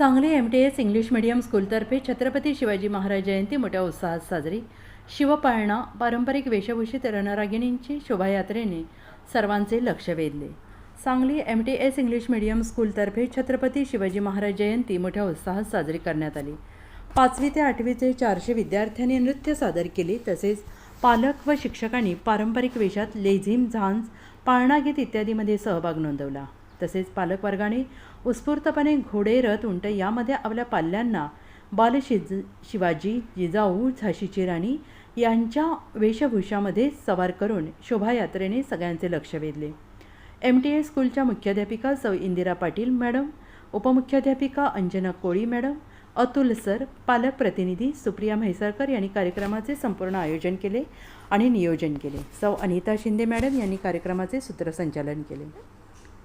Sangli M T S English medium स्कूलतर्फे Chhatrapati Shivaji Maharaj जयंती मोठ्या उत्साहात साजरी. शिवपाळणा पारंपरिक वेशभूषित रणरागिणींची शोभायात्रेने सर्वांचे लक्ष वेधले. Sangli M T S English medium स्कूलतर्फे Chhatrapati Shivaji Maharaj जयंती मोठ्या उत्साहात साजरी करण्यात आली. पाचवी ते आठवीचे चारशे विद्यार्थ्यांनी नृत्य सादर केले तसेच पालक व शिक्षकांनी पारंपरिक वेशात लेझिम झांज पाळणा गीत इत्यादीमध्ये सहभाग नोंदवला. तसेच पालकवर्गाने उत्स्फूर्तपणे घोडे रथ उंट यामध्ये आपल्या पाल्यांना बालशिज शिवाजी जिजाऊ झाशीची राणी यांच्या वेशभूषामध्ये सवार करून शोभायात्रेने सगळ्यांचे लक्ष वेधले. एम टी ए स्कूलच्या मुख्याध्यापिका सौ इंदिरा पाटील मॅडम उपमुख्याध्यापिका अंजना कोळी मॅडम अतुल सर पालक प्रतिनिधी सुप्रिया म्हैसरकर यांनी कार्यक्रमाचे संपूर्ण आयोजन केले आणि नियोजन केले. सौ अनिता शिंदे मॅडम यांनी कार्यक्रमाचे सूत्रसंचालन केले.